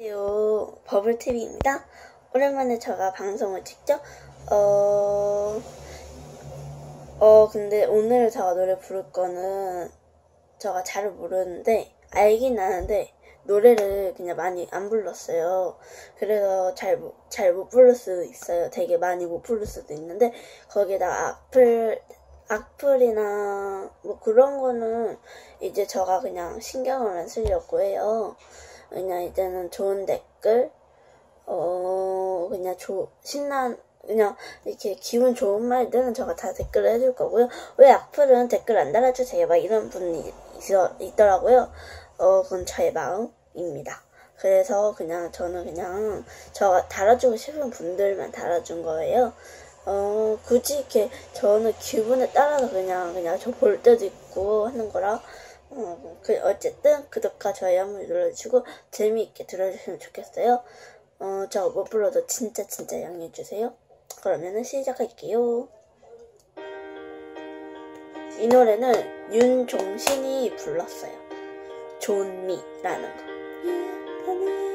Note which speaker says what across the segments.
Speaker 1: 안녕하세요. 버블TV입니다. 오랜만에 제가 방송을 찍죠? 어, 어, 근데 오늘 제가 노래 부를 거는 제가 잘 모르는데, 알긴 아는데, 노래를 그냥 많이 안 불렀어요. 그래서 잘, 못- 잘못 부를 수도 있어요. 되게 많이 못 부를 수도 있는데, 거기다 악플, 악플이나 뭐 그런 거는 이제 제가 그냥 신경을 안 쓰려고 해요. 그냥 이제는 좋은 댓글, 어, 그냥 조, 신난, 그냥 이렇게 기분 좋은 말들은 제가 다 댓글을 해줄 거고요. 왜 악플은 댓글 안 달아주세요? 막 이런 분이 있어, 있더라고요. 어, 그건 저의 마음입니다. 그래서 그냥 저는 그냥 저 달아주고 싶은 분들만 달아준 거예요. 어, 굳이 이렇게 저는 기분에 따라서 그냥, 그냥 저 볼 때도 있고 하는 거라, 어, 그, 어쨌든 구독과 좋아요 한번 눌러주시고 재미있게 들어주시면 좋겠어요. 어, 저 못 불러도 진짜 진짜 양해해주세요. 그러면은 시작할게요. 이 노래는 윤종신이 불렀어요. 존미라는 거.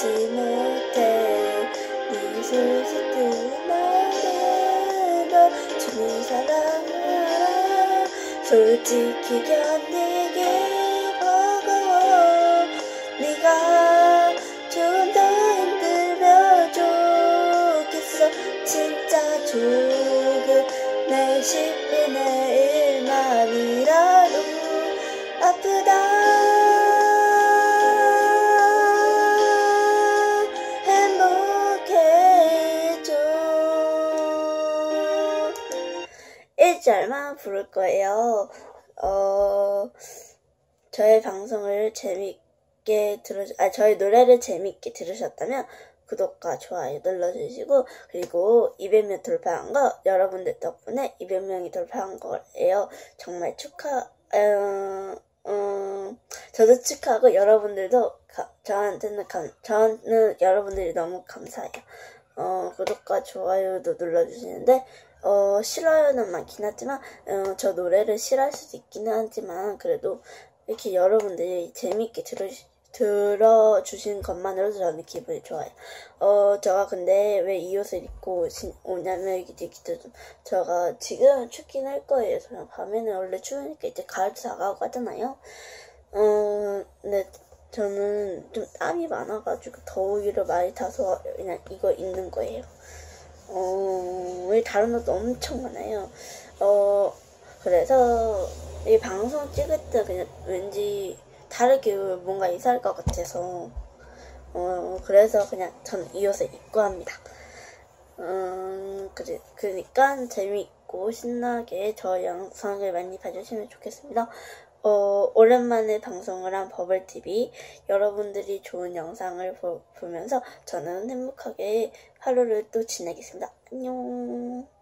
Speaker 1: 헤어나오지 못해. 네 소식도 말해 너 주는 사랑을 알아 솔직히 견디기 버거워. 네가 좀더 힘들면 좋겠어. 진짜 조금 내10 1절만 부를 거예요. 어, 저의 방송을 재밌게 들으, 아, 저의 노래를 재밌게 들으셨다면 구독과 좋아요 눌러주시고, 그리고 200명 돌파한 거, 여러분들 덕분에 200명이 돌파한 거예요. 정말 축하, 어, 음, 저도 축하하고 여러분들도 가- 저한테는 감, 저는 여러분들이 너무 감사해요. 어, 구독과 좋아요도 눌러주시는데, 어, 싫어요는 많긴 하지만, 어, 저 노래를 싫어할 수도 있기는 하지만, 그래도 이렇게 여러분들이 재밌게 들어, 들어주신 것만으로도 저는 기분이 좋아요. 어, 제가 근데 왜 이 옷을 입고 오냐면, 이게 되게 좀, 제가 지금 춥긴 할 거예요. 저는 밤에는 원래 추우니까 이제 가을도 다가오고 하잖아요. 어, 근데 저는 좀 땀이 많아가지고 더위를 많이 타서 그냥 이거 입는 거예요. 어, 왜 다른 옷도 엄청 많아요. 어, 그래서 이 방송 찍을 때 그냥 왠지 다르게 뭔가 이상할 것 같아서, 어, 그래서 그냥 저는 이 옷을 입고 합니다. 음, 그래, 그니까 재미있고 신나게 저 영상을 많이 봐주시면 좋겠습니다. 어, 오랜만에 방송을 한 버블TV. 여러분들이 좋은 영상을 보, 보면서 저는 행복하게 하루를 또 지내겠습니다. 안녕.